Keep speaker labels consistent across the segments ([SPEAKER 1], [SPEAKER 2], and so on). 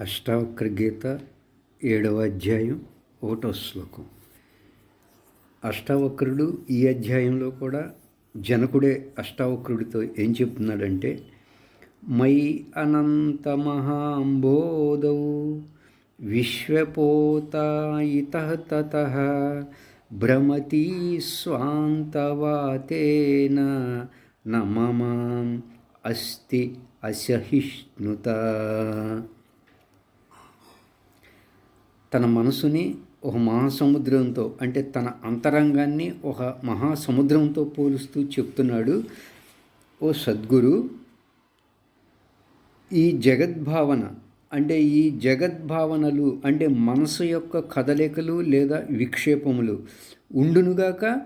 [SPEAKER 1] అష్టావక్ర గీత ఏడవ అధ్యాయం ఒకటో శ్లోకం. అష్టావక్రుడు ఈ అధ్యాయంలో కూడా జనకుడే అష్టావక్రుడితో ఏం చెప్తున్నాడంటే మై అనంత మహాంబోధౌ విశ్వపోతాయిత తత భ్రమతి స్వాంతవాతేన నమమాం అస్తి అసహిష్ణుత. తన మనసుని ఒక మహాసముద్రంతో అంటే తన అంతరంగాన్ని ఒక మహాసముద్రంతో పోలుస్తూ చెప్తున్నాడు ఓ సద్గురు. ఈ జగద్భావన అంటే ఈ జగద్భావనలు అంటే మనసు యొక్క కదలికలు లేదా విక్షేపములు ఉండునుగాక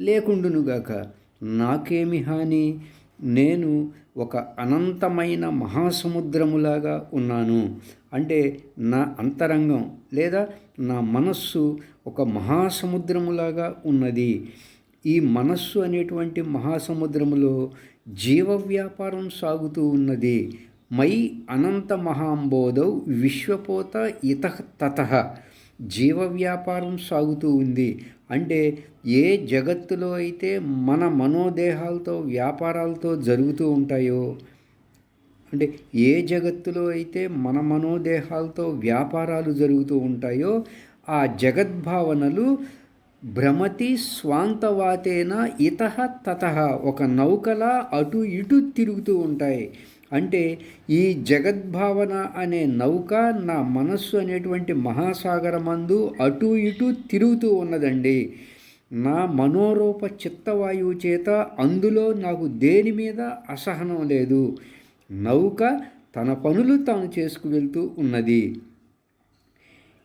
[SPEAKER 1] లేకుండునుగాక నాకేమి హాని? నేను ఒక అనంతమైన మహాసముద్రములాగా ఉన్నాను. అంటే నా అంతరంగం లేదా నా మనస్సు ఒక మహాసముద్రములాగా ఉన్నది. ఈ మనస్సు అనేటువంటి మహాసముద్రములో జీవ వ్యాపారం సాగుతూ ఉన్నది. మై అనంత మహాంబోధౌ విశ్వపోత ఇత తత. జీవ వ్యాపారం సాగుతూ ఉంది. అంటే ఏ జగత్తులో అయితే మన మనోదేహాలతో వ్యాపారాలతో జరుగుతూ ఉంటాయో అంటే ఏ జగత్తులో అయితే మన మనోదేహాలతో వ్యాపారాలు జరుగుతూ ఉంటాయో ఆ జగద్భావనలు భ్రమతి స్వాంతవాతేన ఇత తత ఒక నౌకలా అటు ఇటు తిరుగుతూ ఉంటాయి. అంటే ఈ జగద్భావన అనే నౌక నా మనస్సు అనేటువంటి మహాసాగరమందు అటు ఇటు తిరుగుతూ ఉన్నదండి. నా మనోరూప చిత్తవాయువు చేత అందులో నాకు దేని మీద అసహనం లేదు. నౌక తన పనులు తాను చేసుకు వెళ్తూ ఉన్నది.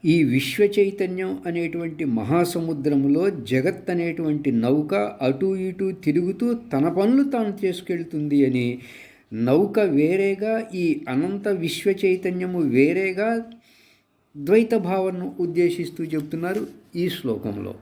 [SPEAKER 1] ఈ విశ్వ చైతన్యం అనేటువంటి మహాసముద్రములో జగత్ అనేటువంటి నౌక అటు ఇటు తిరుగుతూ తన పనులు తాను చేసుకెళ్తుంది అని నౌక వేరేగా ఈ అనంత విశ్వ చైతన్యము వేరేగా ద్వైత భావనను ఉద్దేశిస్తూ చెబుతున్నారు ఈ శ్లోకంలో.